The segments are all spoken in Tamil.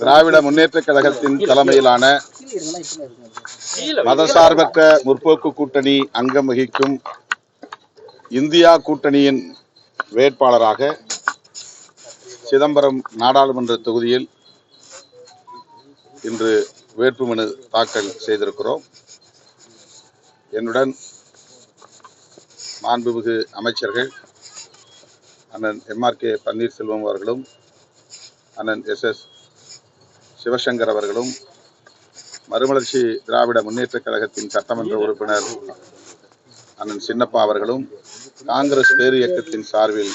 திராவிட முன்னேற்ற கழகத்தின் தலைமையிலான மதசார்பற்ற முற்போக்கு கூட்டணி அங்கம் வகிக்கும் இந்தியா கூட்டணியின் வேட்பாளராக சிதம்பரம் நாடாளுமன்ற தொகுதியில் இன்று வேட்புமனு தாக்கல் செய்திருக்கிறோம். என்னுடன் மாண்புமிகு அமைச்சர்கள் அண்ணன் எம்ஆர் கே பன்னீர்செல்வம் அவர்களும் அண்ணன் எஸ் எஸ் சிவசங்கர் அவர்களும் மறுமலர்ச்சி திராவிட முன்னேற்றக் கழகத்தின் சட்டமன்ற உறுப்பினர் அண்ணன் சின்னப்பா அவர்களும் காங்கிரஸ் பேரு இயக்கத்தின் சார்பில்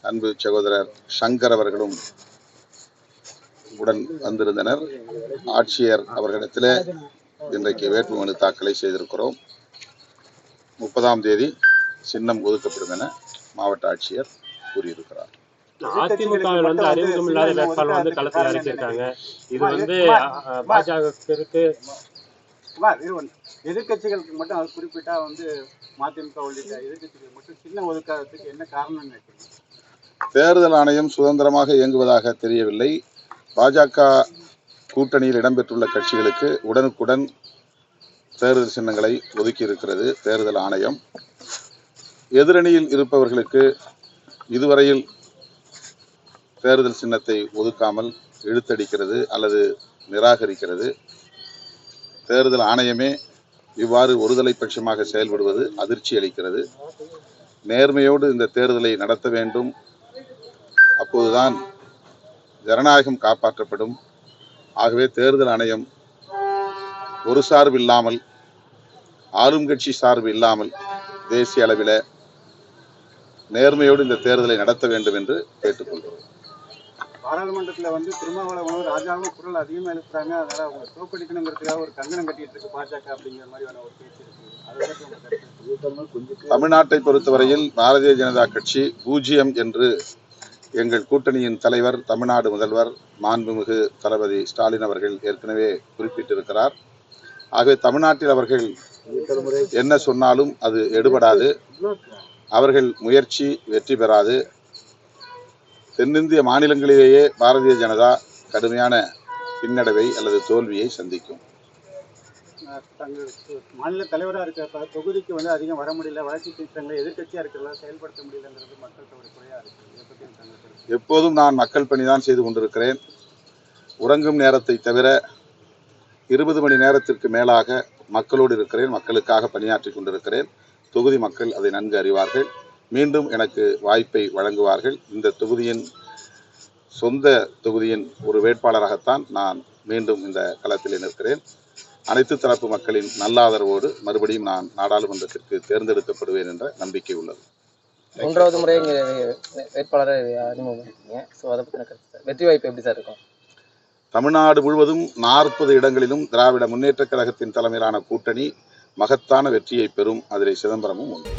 அன்பு சகோதரர் சங்கர் அவர்களும் உடன் வந்திருந்தனர். ஆட்சியர் அவர்களிடத்தில் இன்றைக்கு வேட்புமனு தாக்கலை செய்திருக்கிறோம். முப்பதாம் தேதி சின்னம் ஒதுக்கப்படும் என மாவட்ட ஆட்சியர் கூறியிருக்கிறார். அதிமுகவில் வந்து அறிமுகம் இல்லாத வேட்பாளர் வந்து களத்தில் இறக்கியிருக்காங்க இது வந்து பாஜகவிற்கு. எதிர்க்கட்சிகளுக்கு மட்டும் அது குறிப்பிட்டா வந்து மதிமுக உள்ளிட்ட எதிர்க்கட்சிகள் மட்டும் சின்ன ஒதுக்காததுக்கு என்ன காரணம் தேர்தல் ஆணையம் சுதந்திரமாக இயங்குவதாக தெரியவில்லை. பாஜக கூட்டணியில் இடம்பெற்றுள்ள கட்சிகளுக்கு உடனுக்குடன் தேர்தல் சின்னங்களை ஒதுக்கி இருக்கிறது தேர்தல் ஆணையம். எதிரணியில் இருப்பவர்களுக்கு இதுவரையில் தேர்தல் சின்னத்தை ஒதுக்காமல் இழுத்தடிக்கிறது அல்லது நிராகரிக்கிறது. தேர்தல் ஆணையமே இவ்வாறு ஒருதலை பட்சமாக செயல்படுவது அதிர்ச்சி அளிக்கிறது. நேர்மையோடு இந்த தேர்தலை நடத்த வேண்டும். அப்போதுதான் ஜனநாயகம் காப்பாற்றப்படும். ஆகவே தேர்தல் ஆணையம் ஒரு சார்பு இல்லாமல் ஆளும் கட்சி சார்பு இல்லாமல் தேசிய அளவில் நேர்மையோடு இந்த தேர்தலை நடத்த வேண்டும் என்று கேட்டுக்கொள்கிறோம். பாராளுமன்றத்தில் வந்து திருமாவளவனும் ராஜாவும் குரல் அதிகமாக எழுப்புறாங்க. அதனால் அவங்க தோக்கடிக்கணுங்கிறதுக்காக ஒரு கங்கணம் கட்டிட்டு இருக்கு பாஜக அப்படிங்கிற மாதிரியான ஒரு பேச்சு இருக்கு. தமிழ்நாட்டை பொறுத்தவரையில் பாரதிய ஜனதா கட்சி பூஜ்ஜியம் என்று எங்கள் கூட்டணியின் தலைவர் தமிழ்நாடு முதல்வர் மாண்புமிகு தளபதி ஸ்டாலின் அவர்கள் ஏற்கனவே குறிப்பிட்டிருக்கிறார். ஆகவே தமிழ்நாட்டில் அவர்கள் என்ன சொன்னாலும் அது எடுபடாது. அவர்கள் முயற்சி வெற்றி பெறாது. தென்னிந்திய மாநிலங்களிலேயே பாரதிய ஜனதா கடுமையான பின்னடைவை அல்லது தோல்வியை சந்திக்கும். மாநில தலைவரா இருக்க தொகுதிக்கு வந்து அதிகம் வர முடியல வளர்ச்சி திட்டங்களை எதிர்க்கட்சியா இருக்கிறதா செயல்படுத்த முடியலங்கிறது ஒரு கருத்து. எப்போதும் நான் மக்கள் பணிதான் செய்து கொண்டிருக்கிறேன். உறங்கும் நேரத்தை தவிர இருபது மணி நேரத்திற்கு மேலாக மக்களோடு இருக்கிறேன் மக்களுக்காக பணியாற்றி கொண்டிருக்கிறேன். தொகுதி மக்கள் அதை நன்கு அறிவார்கள். மீண்டும் எனக்கு வாய்ப்பை வழங்குவார்கள். இந்த தொகுதியின் சொந்த தொகுதியின் ஒரு வேட்பாளராகத்தான் நான் மீண்டும் இந்த களத்தில் நிற்கிறேன். அனைத்து தரப்பு மக்களின் நல்லாதரவோடு மறுபடியும் நான் நாடாளுமன்றத்திற்கு தேர்ந்தெடுக்கப்படுவேன் என்ற நம்பிக்கை உள்ளது. மூன்றாவது முறை இங்கே வேட்பாளரை அறிமுகப்படுத்திங்க ஸோ அதை பற்றின கருத்து சார். வெற்றி வாய்ப்பு எப்படி சார் இருக்கும்? தமிழ்நாடு முழுவதும் நாற்பது இடங்களிலும் திராவிட முன்னேற்றக் கழகத்தின் தலைமையிலான கூட்டணி மகத்தான வெற்றியை பெறும். அதிலே சிதம்பரமும் உண்டு.